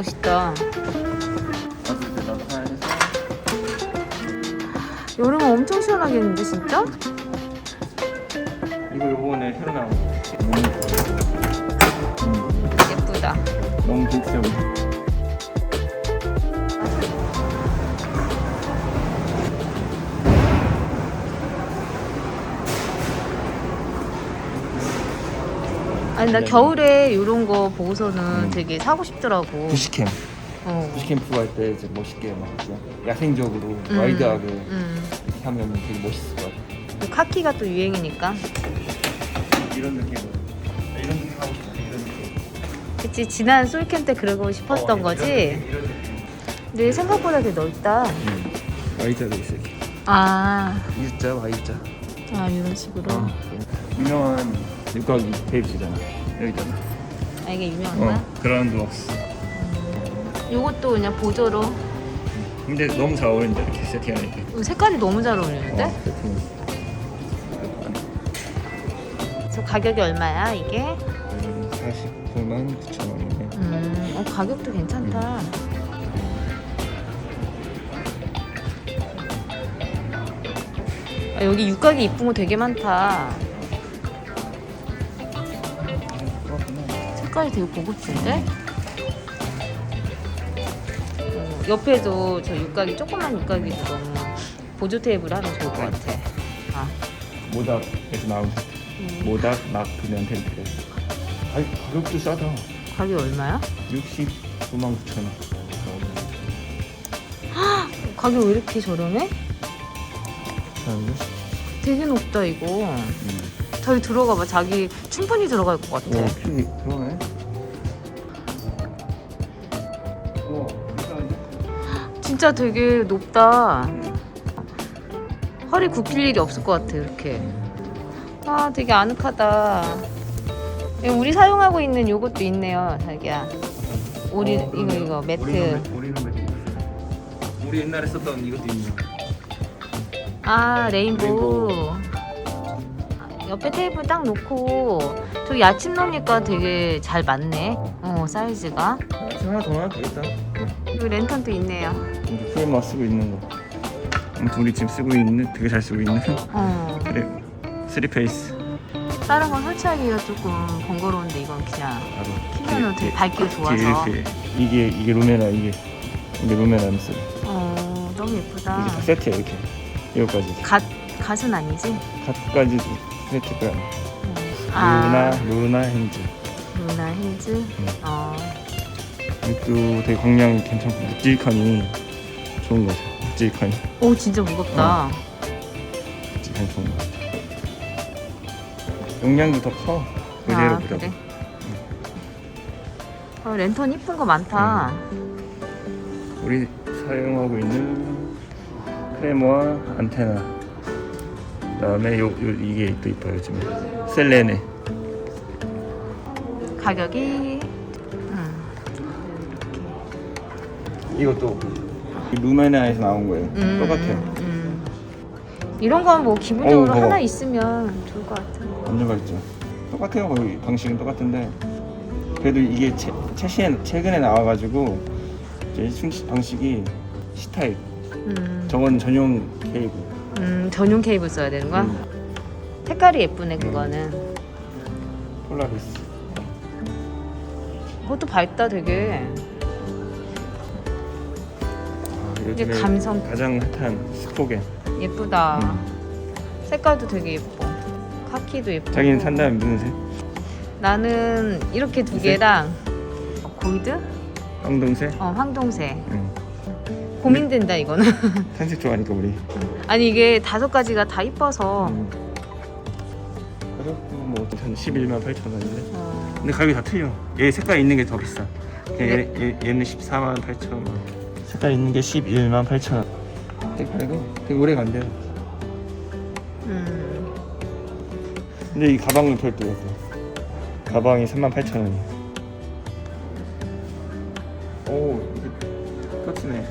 멋있다. 여름은 엄청 시원하겠는데 진짜? 이거 요번에 새로 나온 거. 예쁘다. 너무 빈티 아니 나 네. 겨울에 이런 거 보고서는 음. 되게 사고 싶더라고. 부시캠. 어. 부시캠프 갈 때 이제 멋있게 막 그냥 야생적으로 음. 와이드하게 음. 이렇게 하면 되게 멋있을 것 같아. 또 카키가 또 유행이니까. 이런 느낌으로. 이런 느낌 하고 싶어. 이런 느낌. 그치 지난 솔캠 때 그러고 싶었던 어, 거지. 이런 느낌. 근데 생각보다 되게 넓다. 음. 와이드하게 있어 이렇게. 아, U자 Y자. 아 이런 식으로. 어. 유명한 육각이 테이프잖아. 여기잖아. 아 이게 유명한 거야? 어. 그라운드 왁스. 요것도 그냥 보조로. 근데 너무 잘 어울린다 이렇게 세팅하니까. 어, 색깔이 너무 잘 어울리는데? 어, 세팅. 저 가격이 얼마야 이게? 49만 9천 원이네. 음, 어, 가격도 괜찮다. 아, 여기 육각이 이쁜 거 되게 많다. 색깔이 되게 고급진데? 어, 옆에도 저 육각이 조그만 육각이도 너무 보조 테이블 하면 좋을 것 같아. 아, 모닥에서 나온 음, 모닥 막 그냥 텐트. 아니 가격도 싸다. 가격이 얼마야? 69만 9천 원. 가격 왜 이렇게 저렴해? 괜찮은데? 되게 높다 이거. 음. 저기 들어가 봐. 자기 충분히 들어갈 것 같아. 오, 큐이 들어오네. 진짜 되게 높다. 허리 굽힐 일이 없을 것 같아 이렇게. 아 되게 아늑하다. 여기 우리 사용하고 있는 요것도 있네요, 자기야. 우리 어, 이거 그러네. 이거 매트. 우리는 매- 우리는 매트. 우리 옛날에 썼던 이것도 있네. 아 레인보우. 옆에 테이블 딱 놓고 저기 아침 놓으니까 되게 잘 맞네. 어 사이즈가. 지금 하나 더 넣어도 되겠다. 여기 랜턴도 있네요. 이제 프레임만 쓰고 있는 거. 아무튼 우리 지금 쓰고 있는 되게 잘 쓰고 있는 어. 그래 쓰리 페이스 다른 건 설치하기가 조금 번거로운데 이건 그냥 바로 키면은 되게 밝기가 뒤에 좋아서. 이렇게 이게 이게 루메나 이게 이게 루메나 암스 어 너무 예쁘다. 이게 다 세트야 이렇게 이거까지 갓 갓은 아니지? 갓까지 어. 루나 아 루나 핸즈 루나 힌즈. 어 이것도 되게 광량이 괜찮고 묵직하니 좋은 거죠 묵직하니 오 진짜 무겁다. 어. 묵직하니 좋은 거 같아 용량도 더커 그대로 아 보다 그래. 어, 랜턴 이쁜 거 많다. 우리 사용하고 있는 크레모와 안테나 그다음에 요, 요 이게 또 이뻐요 요즘에. 셀레네. 가격이 음. 이것도 루메나에서 나온 거예요. 음, 똑같아요. 음. 이런 건뭐 기본적으로 어우, 봐봐. 하나 있으면 좋을 것 같아. 완전 맛있죠. 똑같아요 거의. 방식은 똑같은데. 그래도 이게 최, 최신, 최근에 나와가지고 이제 충치 방식이 C타입 음, 저건 전용 케이블 음, 전용 케이블 써야 되는 거야? 음, 색깔이 예쁘네 그거는. 폴라리스 그것도 밝다 되게. 아, 이제 요즘에 감성 가장 핫한 스포겐 예쁘다. 음. 색깔도 되게 예뻐. 카키도 예쁘고. 자기는 산다면 무슨 색? 나는 이렇게 두 색? 개랑 골드? 황동색? 어 황동색. 응. 고민된다 이거는. 산색 좋아하니까 우리 아니 이게 다섯 가지가 다 이뻐서. 음. 가격도 뭐한 11만 8천 원인데 어, 근데 가격이 다 틀려. 얘 색깔 있는 게 더 비싸. 네. 얘, 얘, 얘는 14만 8천 원. 색깔 있는 게 11만 8천 원. 색깔이고 되게 오래 간대요 음. 근데 이 가방은 별도였어. 가방이 3만 8천 원이야. 오 이게 터치네.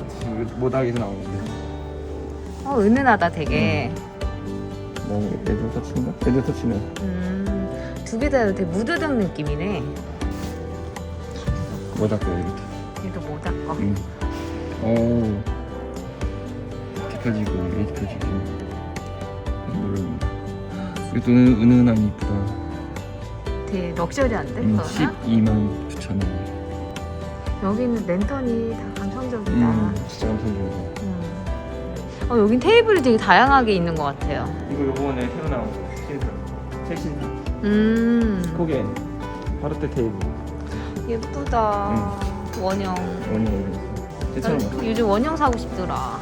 터치 이거 모닥에서 나오는데 어 은은하다 되게. 뭐 얘도 터치인가? 얘도 터치네 음. 두 개 다 되게 무드등 느낌이네. 모자 거 이렇게. 얘도 모자 거. 응. 오. 이렇게 펴지고 이렇게 펴지고. 이거는 이것도 은- 은은한 이쁘다. 되게 럭셔리한데? 음, 그거는? 12만 9천 원. 여기 있는 랜턴이 다 감성적이다. 음, 진짜 감성적이고. 음. 어, 여긴 테이블이 되게 다양하게 있는 것 같아요. 이거 요번에 새로 나온 거 신상. 최신상. 음, 코게 바로테 테이블. 예쁘다. 원형. 원이 괜찮은 거 같아. 요즘 원형 사고 싶더라.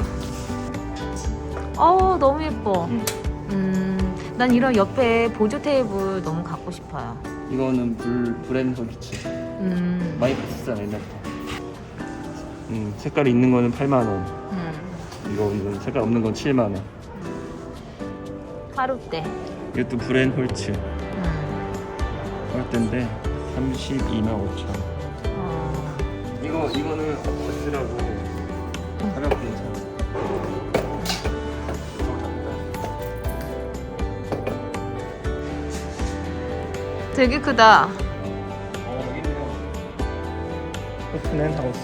어, 너무 예뻐. 음. 음, 난 이런 옆에 보조 테이블 너무 갖고 싶어요. 이거는 불 브랜드 기치. 음, 많이 비싸 옛날부터. 음 색깔이 있는 거는 8만 원. 음. 이거 이건 색깔 없는 건 7만 원. 하루때. 이것도 브랜 홀츠 음. 홀대인데 32만 5천. 원. 어, 이거 이거는 어스라고 가볍게 괜찮아. 되게 크다. 어 여기는 오픈앤 하우스.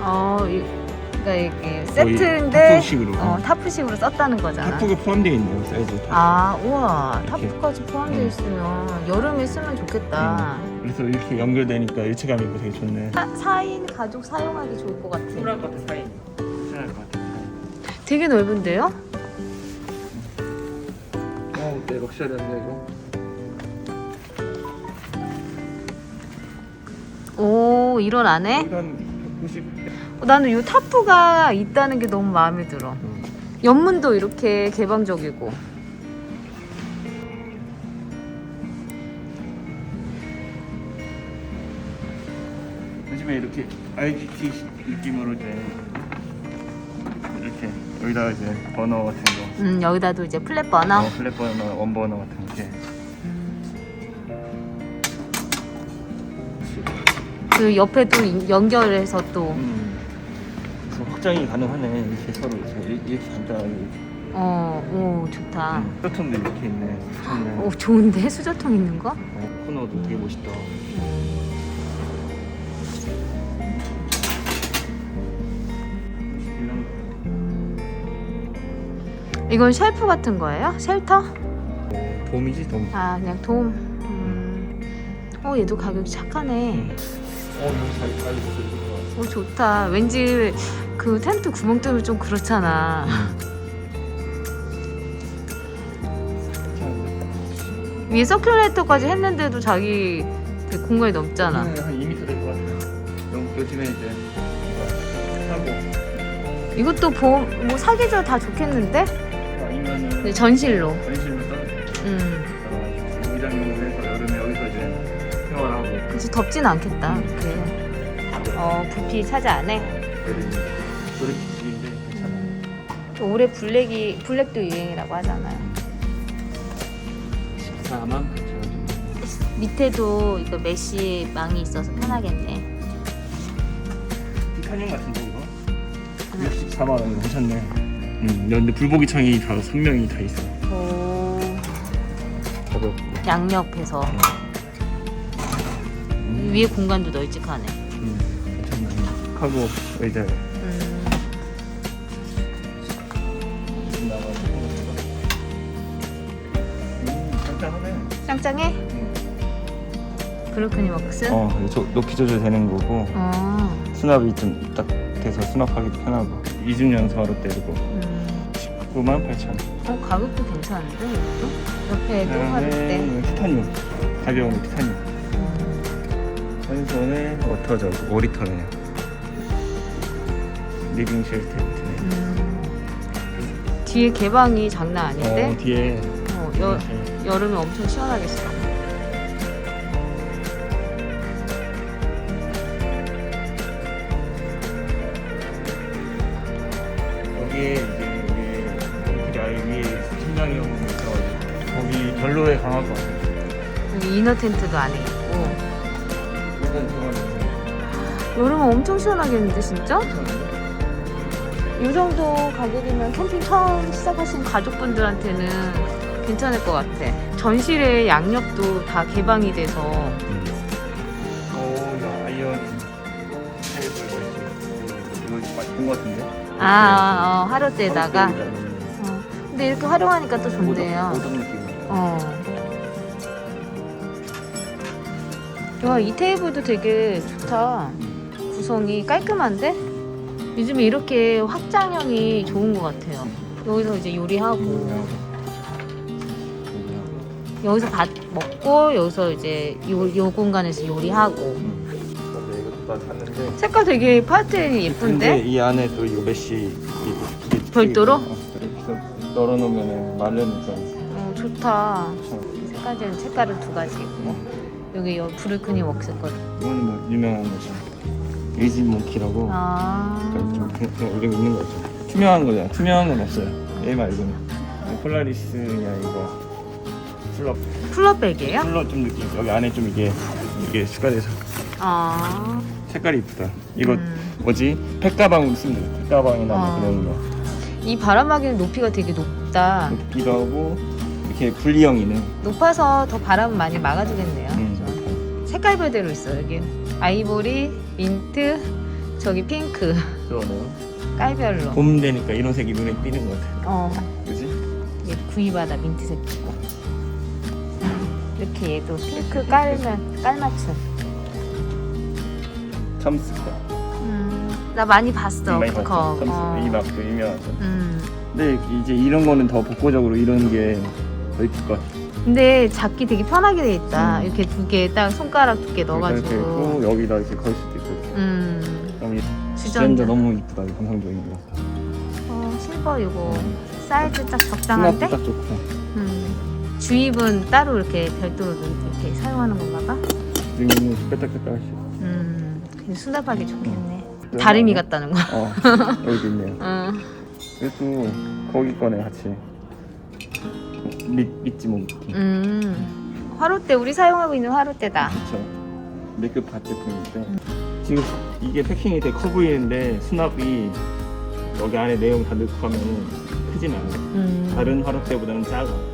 어, 이, 그러니까 이게 거의 세트인데 타프식으로. 어, 타프식으로 썼다는 거잖아. 타프가 포함되어 있네요 사이즈. 타프. 아, 우와. 이렇게. 타프까지 포함되어 음. 있으면 여름에 쓰면 좋겠다. 음, 그래서 이렇게 연결되니까 일체감 있고 되게 좋네. 사, 4인 가족 사용하기 좋을 것 같아. 쿨할 것 같아 사인. 편할 것 같아. 되게 넓은데요? 어 어때 럭셔리한데 이거? 오, 이런 안에? 이건 190. 어, 나는 이 타프가 있다는 게 너무 마음에 들어. 음. 옆문도 이렇게 개방적이고. 요즘에 이렇게 IGT 느낌으로 이제 이렇게 여기다가 이제 버너 같은 거, 음, 여기다도 이제 플랫 버너. 어, 플랫 버너, 원 버너 같은 게 그 옆에도 인- 연결해서 또, 음. 그래서 확장이 가능하네. 이렇게 서로 이렇게, 이렇게 간단하게. 어, 오, 좋다. 음. 소통도 이렇게 있네. 오, 좋은데? 수저통 있는 거? 어, 코너도 되게 멋있다. 이건 쉘프 같은 거예요? 쉘터? 어, 돔이지 돔. 아, 그냥 돔. 음. 어, 얘도 가격이 착하네. 어, 여기 잘, 잘 있어. 오, 좋다. 왠지 그 텐트 구멍 때문에 좀 그렇잖아. 괜찮은데? 위에 서큘레이터까지 했는데도 자기 되게 공간이 넓잖아. 한 2m 될 것 같아. 너무 요즘에 이제 하고 이것도 봄, 뭐 사계절 다 좋겠는데? 아니면은 근데 전실로. 전실로 음. 의장용으로 해서 여름에 여기서 이제 생활하고 그치, 덥진 않겠다. 이렇게. 어, 부피 차지 안 해. 그래 도 조립식인데 괜찮아. 음. 또 올해 블랙이, 블랙도 유행이라고 하잖아요. 14만 8천 원. 밑에도 이거 메쉬 망이 있어서 편하겠네. 티타늄 같은데 이거? 64만 원 괜찮네. 음, 근데 불보기 창이 다 선명히 다 있어. 오, 가볍고. 양옆에서. 음, 위에 공간도 널찍하네. 음, 괜찮네. 카고 의자. 음. 짱짱해? 음. 브로크니 워크스? 어, 저, 높이 조절 되는 거고 어. 수납이 좀 딱 돼서 수납하기도 편하고 이중 연소로 때리고 음. 19만 8천 원. 어, 가격도 괜찮은데, 이것도? 옆에 또 때. 그다음에 티타늄 가벼운 티타늄. 음. 선선의 워터저 5리터네요. 리빙 쉘터 텐트네. 음. 뒤에 개방이 장난 아닌데? 어, 뒤에 어, 여, 여름에 엄청 시원하겠어. 여기에 이제 여기 이렇게 아예 위에 침낭이 있어가지고 거기 별로에 강할 것 같아요. 여기 이너 텐트도 안에 있고. 일단 여름에 엄청 시원하겠는데, 진짜? 이 정도 가격이면 캠핑 처음 시작하신 가족분들한테는 괜찮을 것 같아. 전실에 양옆도 다 개방이 돼서 오, 야, 아이언 본것 같은데. 아, 아, 어. 하루때니까 어. 근데 이렇게 활용하니까 또 좋네요. 느낌. 어. 와, 이 테이블도 되게 좋다. 구성이 깔끔한데? 요즘에 이렇게 확장형이 좋은 것 같아요. 여기서 이제 요리하고, 여기서 밥 먹고, 여기서 이제 요, 요 공간에서 요리하고. 근데 이것도 다 샀는데. 색깔 되게 파스텔이 예쁜데? 이 안에 또 이게 별도로? 널어놓으면 마르니까. 어, 좋다. 색깔은 색깔은 두 가지 있고. 여기 여 브루크니 웍스 거. 이거는 뭐 유명한 거죠. 에이지 몽키라고. 아. 그러니까 좀 그냥, 그냥 우리가 있는 거죠. 투명한 거잖아. 투명한 건 없어요. 얘 말고는. 폴라리스냐 이거 플러 쿨러백이에요? 플러 좀 느낌. 여기 안에 좀 이게 이게 추가돼서 아. 색깔이 이쁘다. 이거 음. 뭐지? 팩 가방으로 쓰면 돼. 팩 가방이나 아. 뭐 그런 거. 이 바람막이는 높이가 되게 높다. 높기도 하고 이렇게 분리형이네. 높아서 더 바람 많이 막아주겠네요. 음. 색깔별대로 있어 여기. 아이보리, 민트, 저기 핑크, 그러네요. 깔별로. 봄 되니까 이런 색이 눈에 띄는 것 같아. 어, 그지? 얘 구이바다 민트색이고. 이렇게 얘도 핑크 깔면 깔맞춤. 점스가. 음, 나 많이 봤어. 많이 그거. 봤죠. 점스. 어. 이 막그 유명하죠. 음. 근데 이제 이런 거는 더 복고적으로 이런 게 더 이쁠 것 같아. 근데 잡기 되게 편하게 돼 있다. 음. 이렇게 두 개 딱 손가락 두개 이렇게 넣어가지고. 있고 여기다 이렇게 걸 수도 있고. 음. 주전자. 주전자 너무 이쁘다. 이거 감성적인 거. 어, 실버 이거 사이즈 딱 적당한데? 수납도 딱 좋고. 음. 주입은 따로 이렇게 별도로 이렇게 사용하는 건가 봐. 여기는 빼딱빼딱하시. 음. 근데 수납하기 좋겠네. 음. 다리미 같다는 거. 어 여기 있네요. 어. 이것도 거기 거네 같이. 밑 밑지 뭐. 음. 화로대 우리 사용하고 있는 화로대다. 그렇죠. 메이크업 바 제품인데 지금 이게 패킹이 되게 커 보이는데 수납이 여기 안에 내용 다 넣고 하면 크진 않아요. 음. 다른 화로 때보다는 작아.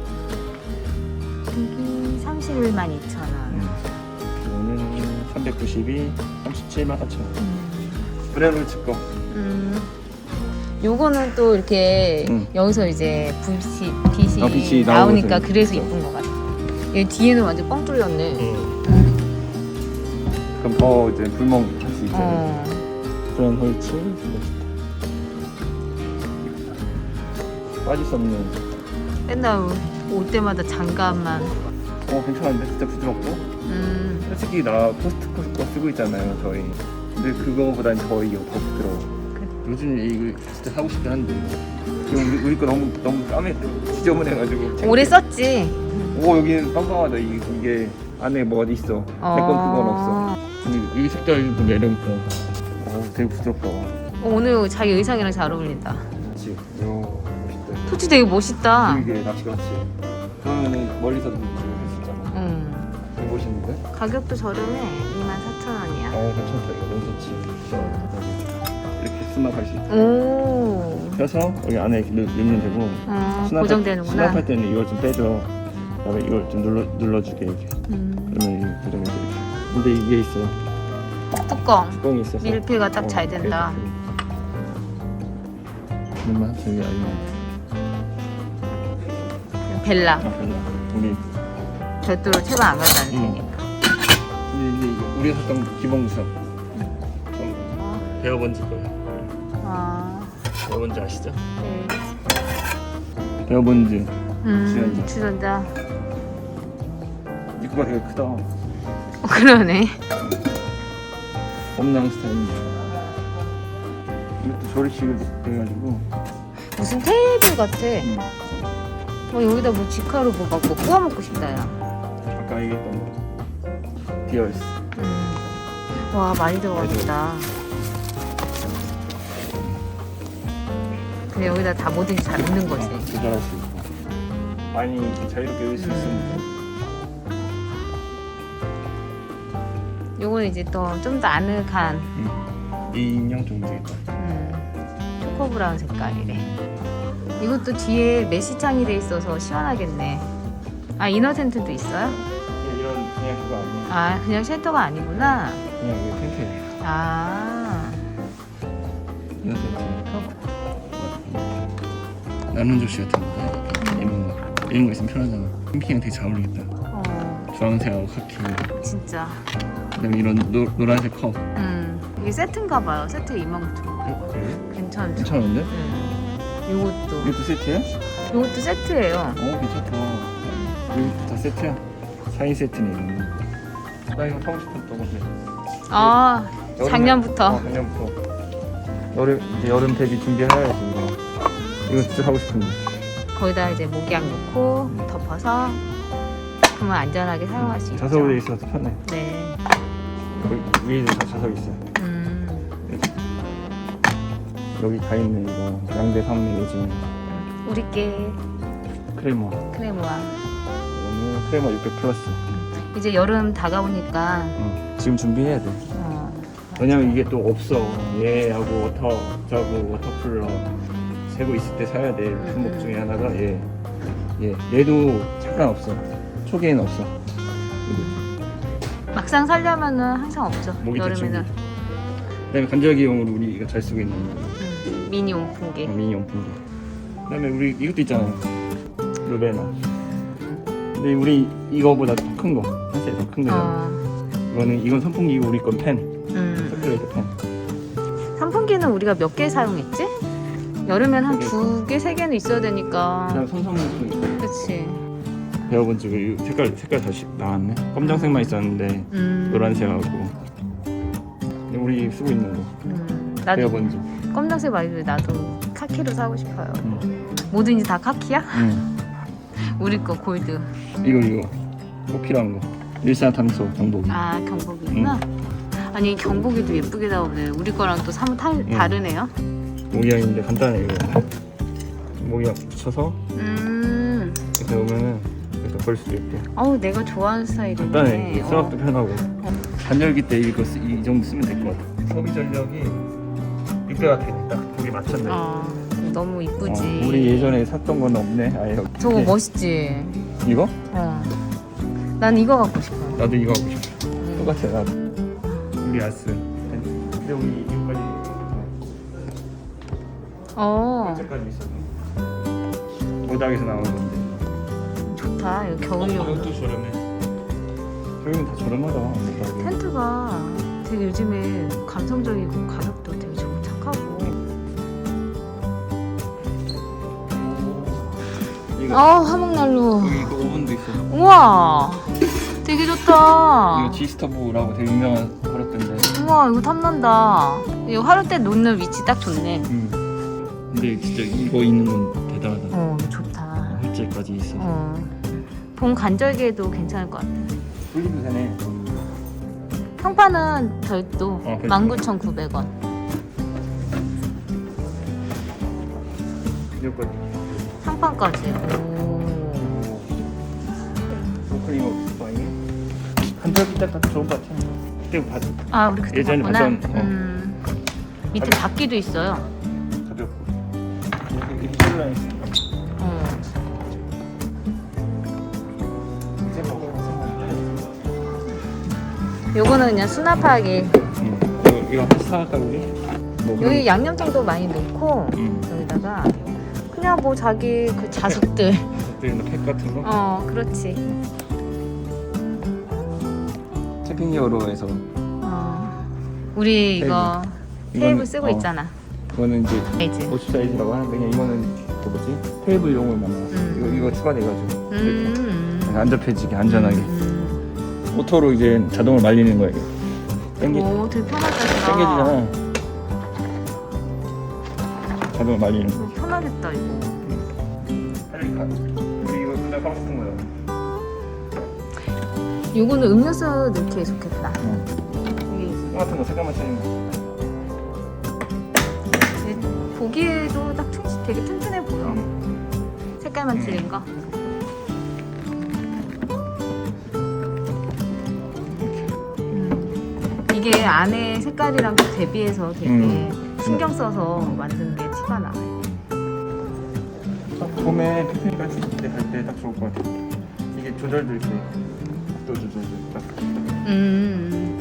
여기 31만 2천 원. 이거는 392, 37만 4천 원. 음. 브레노츠 거. 음. 요거는 또 이렇게 음. 여기서 이제 빛이, 빛이, 아, 빛이 나오니까 그래서. 이쁜 것 같아. 얘 뒤에는 완전 뻥 뚫렸네. 그럼 더 이제 불멍 할수 있잖아요. 어. 그런 홀치 빠질 수 없는. 맨날 올 때마다 장갑만. 어 괜찮은데 진짜 부드럽고. 음. 솔직히 나 포스트코 거 쓰고 있잖아요 저희. 근데 그거보단 저희 이거 더 부드러워. 그래. 요즘 이거 진짜 사고 싶긴 한데. 이거 우리, 우리 거 너무 너무 까매 지저분해가지고. 오래 썼지. 오 여기는 빵빵하다 이, 이게 안에 뭐가 있어. 내건 그건 없어. 근데 이 색깔도 매력있다. 어 되게 부드럽다. 어, 오늘 자기 의상이랑 잘 어울린다. 요 멋있다. 토치 되게 멋있다. 이게 낚시같이. 그러면은 멀리서 가격도 저렴해. 24,000원이야. 어 괜찮다 이거 너무 좋지. 이렇게 수납할 수 있다. 오. 펴서 여기 안에 이렇게 넣- 넣으면 되고. 어, 수납할- 고정되는구나. 수납할 때는 이걸 좀 빼줘. 그다음에 이걸 좀 눌러 눌러주게 이렇게. 음. 그러면 이게 고정이 돼. 근데 이게 있어요. 뚜껑. 뚜껑이 있어서. 밀폐가 딱잘 어, 된다. 그러면 저기 아니면 벨라. 아 별로. 우리 별도로 채반 안 갖다 응. 우리가 샀던 기본 구성. 어, 베어번지 거예요. 아. 베어번지 아시죠? 네. 베어번즈. 음. 주전자. 주전자. 입구가 되게 크다. 어, 그러네. 엄랑 스타일인데. 이것도 조립식으로 돼가지고. 무슨 테이블 같아. 음. 어, 여기다 뭐 직화로 뭐막 뭐 구워 먹고 싶다, 야. 아까 얘기했던 거. 디얼스. 음. 와, 많이 들어가겠다. 근데 여기다 다 뭐든지 잘 넣는 거지. 조절할 수 있고. 많이 이렇게 자유롭게 넣을 수 있으니까. 요거는 이제 또 좀 더 아늑한 음. 이 인형 좀 되겠다. 음, 초코 브라운 색깔이래. 이것도 뒤에 메시창이 돼 있어서 시원하겠네. 아 이너 텐트도 있어요? 이런 그냥 그거 아니야. 아 그냥 쉘터가 아니구나. 그냥 이게 텐트예요. 아, 이런 텐트. 그렇구나. 나는 조시 같은 거. 이런 거. 이런 거 있으면 편하잖아. 캠핑이랑 되게 잘 어울리겠다. 어, 주황색하고 카키. 진짜. 그다음에 이런 노, 노란색 컵. 음, 이게 세트인가 봐요. 세트 이만큼. 어? 그래? 괜찮죠? 괜찮은데? 음. 요것도. 이것도 세트야? 요것도 세트예요. 어 괜찮다. 여기 다 세트야. 4인 세트네 이런 거. 나 이거 사고 싶었던 건데. 아 여름에- 작년부터. 어, 작년부터 여름 이제 여름 대비 준비해야지 이거 이거 진짜 사고 싶은데 거기다 이제 목약 넣고 덮어서 그러면 안전하게 사용할 수 있죠. 자석으로 돼 있어서 편해 네. 여기 위에도 다 자석 있어 음. 여기 다 있네 이거 양대 산미 요즘 우리께 크레모 크레모아. 오늘 크레모 600 플러스 이제 여름 다가오니까 응. 지금 준비해야 돼. 어, 왜냐면 이게 또 없어. 얘하고 워터 저하고 워터쿨러. 세고 있을 때 사야 될 품목 중에 하나가 얘. 얘. 얘도 잠깐 없어. 초기에는 없어. 막상 살려면은 항상 없죠. 목이 여름에는. 대충 그다음에 간절기용으로 우리가 잘 쓰고 있는 음, 미니 온풍기. 미니 용품기. 그다음에 우리 이것도 있잖아 루베나. 근데 우리 이거보다 더 큰 거. 한세더큰 거잖아 어, 이거는 이건 선풍기고 우리 건 펜 음. 서큘레이터 펜 선풍기는 우리가 몇 개 사용했지? 여름엔 한. 두 개, 세 개는 있어야 되니까. 그다음 삼성물도 있고 그치. 배워본 적이 이 색깔 색깔 다시 나왔네 검정색만 있었는데 음. 노란색하고 우리 쓰고 있는 거 음. 나도 배워본 적 검정색 말고 나도 카키로 사고 싶어요. 응. 뭐든지 다 카키야? 응. 우리 거 골드. 이거 이거 꼭 필요한 거 일산탄소 경보기 아 경복이구나. 아니 경복이도 예쁘게 나오네. 우리 거랑 또 사뭇 타, 다르네요. 모기향인데 간단해 이거 모기향 붙여서 음. 이렇게 놓으면은 이렇게 걸 수도 있고 어우 내가 좋아하는 스타일이네. 간단해 이게 수납도 어. 편하고 간절기 때 이거 쓰, 이 정도 쓰면 될 것 같아 소비 전력이 600와트 딱 거기 맞췄네 어, 너무 이쁘지. 어, 우리 예전에 샀던 건 없네 아예 저거 예. 멋있지. 이거? 어. 난 이거 갖고 싶어. 나도 이거 하고 싶어 음. 똑같아 나도 우리 아스 근데 우리 이거까지 어, 현재까지 있었네 모닥에서 나오는 건데 좋다. 이거 겨울용. 이것도 저렴해 저기는 다 저렴하다. 텐트가 되게 요즘에 감성적이고 가격도 되게 좋고 착하고. 이거 아 화목난로. 여기 이거 오븐도 있어 우와, 되게 좋다. 이거 지스터브라고 되게 유명한 버릇인데 우와, 이거 탐난다. 이거 화롯대 놓는 위치 딱 좋네. 음. 근데 진짜 이거 있는 건 대단하다 어, 좋다. 횟집까지 있어 어, 봄 간절기에도 괜찮을 것 같아. 분리도 되네 평판은 별도 어, 별도. 19,900원. 이거까지 상판까지. 오. 간절기 때딱 좋은 것 같아 그때 봤 아, 우리 그때 예전에 봤구나. 봤던, 어. 음. 밑에 가볍- 바퀴도 있어요. 가볍고 이렇게 힐라인 어. 이제 요거는 그냥 수납하기. 응. 이거 이거 한번 사갈까 우리? 뭐 여기 양념장도 많이 넣고 응. 여기다가 그냥 뭐 자기 그 자석들. 그때 팩 같은 거? 어, 그렇지. 캠핑기어로에서 어. 우리 이거 이거는- 테이블 쓰고 어, 있잖아. 이거는 이제 알지? 50 사이즈라고 하는데 그냥 이거는 그 뭐지 테이블용으로만 나왔어. 음. 이거 이거 추가돼가지고 음. 이렇게 안 접혀지게 안전하게 음. 오토로 이제 자동으로 말리는 거야 이게. 당기 오, 되게 편하다. 당겨지잖아. 자동으로 말리는 거. 편하겠다 이거. 요거는 음료수 넣기에 좋겠다. 응. 이게 똑같은 거 색깔만 차이는 거. 이제 보기에도 딱 튼, 되게 튼튼해 보여. 응. 색깔만 음. 칠린 거. 음. 이게 안에 색깔이랑 또 대비해서 되게 음. 신경 써서 만든 게 티가 나. 딱 봄에 피크닉 갈수 있을 때딱 좋을 것 같아. 이게 조절도 이렇게. 음.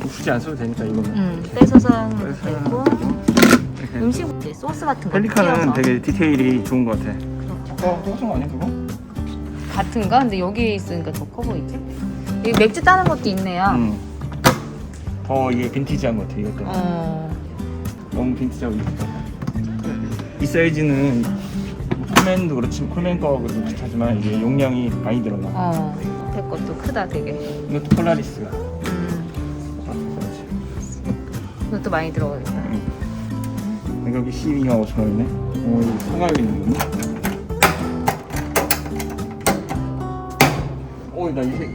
뭐 굳이 안 써도 되니까 이거는. 음, 떼서 사용해도 그래서 되고 이렇게. 음식 이렇게 소스 같은 거 띄어서 되게 디테일이 좋은 것 같아. 그렇고. 어, 거 아니야 그거? 같은가? 근데 여기 있으니까 더 커 보이지? 여기 맥주 따는 것도 있네요. 응. 더 이게 빈티지한 것 같아 이것도. 어, 너무 빈티지하고 이쁘다. 이 사이즈는 콜맨도 그렇지 콜맨 거하고도 비슷하지만 이게 용량이 많이 들어가. 어, 앞에 것도 크다 되게. 이것도 폴라리스가. 음, 이것도 많이 들어가겠다. 가격이 12만 5천 원이네. 오, 이거 상하이 있는 거네. 오, 나 이게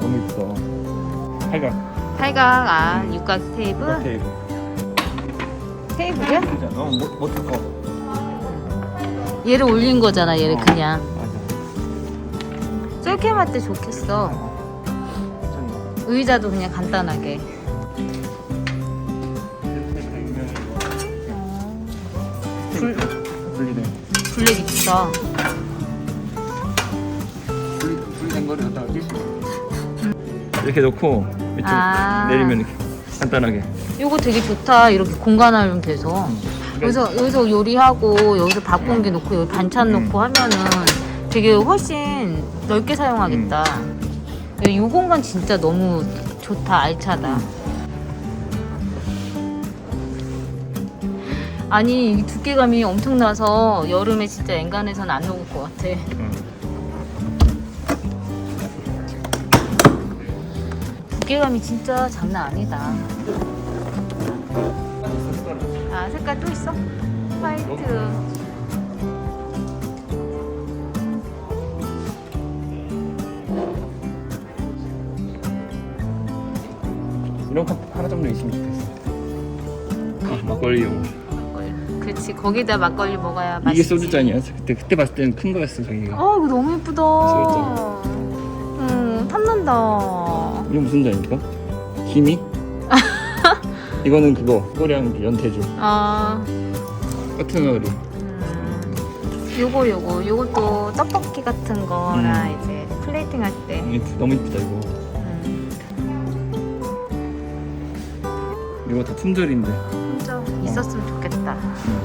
너무 이쁘다. 팔각 팔각, 아, 육각 테이블? 테이블. 테이블이야? 진짜 너무 못 거. 얘를 올린 거잖아, 얘를 어. 그냥. 맞아. 쏠캠 할 때 좋겠어. 괜찮네. 의자도 그냥 간단하게. 불, 분리돼. 블랙 있어. 분리 분리된 거를 갖다가 낄수 있어. 이렇게 놓고 이쪽 아. 내리면 이렇게 간단하게. 이거 되게 좋다. 이렇게 공간 활용 돼서. 여기서, 여기서 요리하고, 여기서 밥 공기 놓고, 여기 반찬 음. 놓고 하면은 되게 훨씬 넓게 사용하겠다. 음. 이 공간 진짜 너무 좋다. 알차다. 아니, 이 두께감이 엄청나서 여름에 진짜 엔간해서는 안 녹을 것 같아. 응. 두께감이 진짜 장난 아니다. 아, 색깔 또 있어? 화이트. 이런 컵 하나 정도 있으면 좋겠어. 아, 막걸리용. 막걸리. 그렇지, 거기다 막걸리 먹어야 이게 맛있지. 소주 잔이야. 그때 그때 봤을 때는 큰 거였어 저기가. 어, 이거 너무 예쁘다. 진짜. 음, 탐난다. 이거 무슨 잔입니까? 김이? 이거는 그거 꼬량 연태주 아, 커튼어리. 음, 요거 요거 요것도 떡볶이 같은 거나 음. 이제 플레이팅 할 때. 너무 이쁘다 이거. 음, 이거 다 품절인데 진짜 있었으면 좋겠다.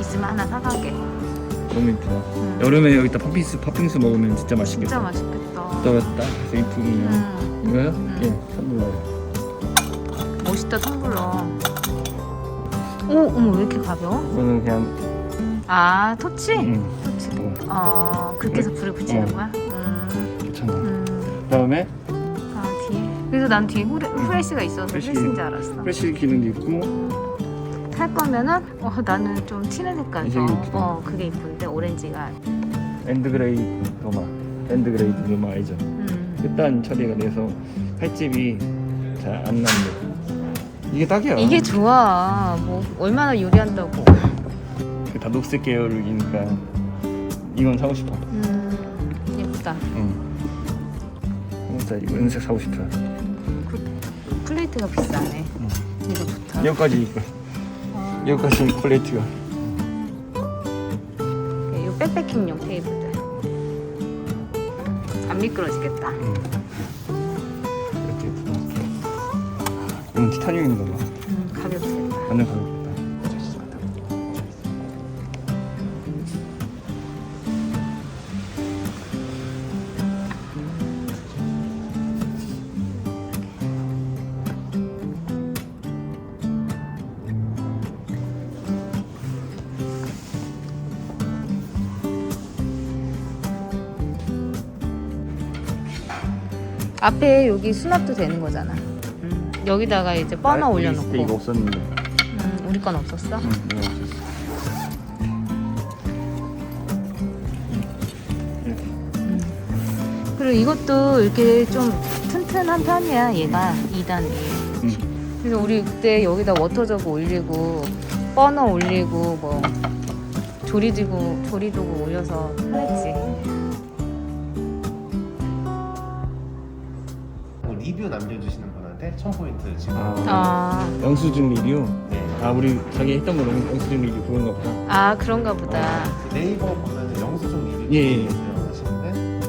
있으면 하나 사가게. 너무 이쁘다. 음, 여름에 여기다 팥빙수 팥빙수 먹으면 진짜 맛있겠다. 진짜 맛있겠다. 떴다. 그래서 이쁘게 음, 이거요? 음. 이렇게 선물로. 멋있다 텀블러. 오, 어머 왜 이렇게 가벼워? 이거는 그냥 아, 토치? 음, 토치. 뭐 어, 그렇게 해서 불을 붙이는 어. 거야? 음, 괜찮아. 음. 그다음에 아, 뒤에. 그래서 난 뒤에 후레, 후레쉬가 있어서 후레쉬. 후레쉬인 줄 알았어. 프레시 기능도 있고 살 거면은 어, 나는 좀 튀는 색깔 이더 색이 이쁘다. 어 그게 이쁜데 오렌지가 앤드 그레이 도마 앤드 그레이 도마 알죠? 음. 끝단 처리가 돼서 칼집이 잘안 나는데 이게 딱이야. 이게 좋아 뭐 얼마나 요리한다고 그다 녹색 계열이니까 이건 사고 싶어. 음 예쁘다 응. 진짜 이거 은색 사고 싶어요. 플레이트가 비싸네 음. 이거 좋다 여기까지 있고 어, 여기까지 플레이트가. 이 백패킹용 테이블들 안 미끄러지겠다 응. 티타늄인가 봐. 음, 가볍겠다 완전 가볍다. 앞에 여기 수납도 되는 거잖아 음, 여기다가 이제 버너 나 있을 때 올려놓고 이거 없었는데. 음, 우리 건 없었어? 응, 이거 없었어. 이렇게. 그리고 이것도 이렇게 좀 튼튼한 편이야 얘가 2단이 응. 그래서 우리 그때 여기다 워터저그 올리고 버너 올리고 뭐 조리지구 조리도구 올려서 했지 뭐 리뷰 남겨주시 때 1000포인트 지금 아, 아. 영수증 리뷰? 네. 아 우리 자기 했던 거로 영수증 리뷰 그런가 보다 아 그런가 보다. 어, 그 네이버 보면 영수증 리뷰 예, 예. 있어요. 하시는데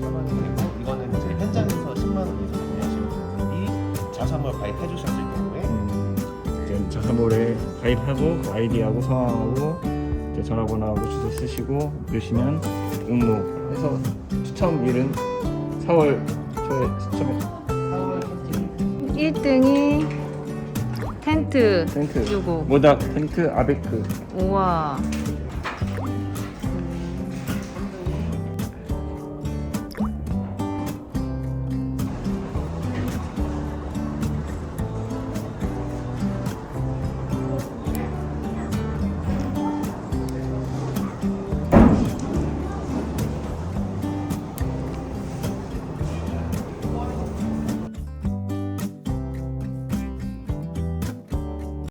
1000원 그리고 이거는 이제 현장에서 10만 원 이상 구매하시는 분들이 자산을 가입해 주셨을 경우에 음, 이제 자사몰에 가입하고 그 아이디하고 성함하고 이제 전화번호하고 주소 쓰시고 넣으시면 응모 해서 추첨일은 4월 초에 추첨해 1등이 텐트, 텐트. 요거. 모닥 텐트 아베크. 우와.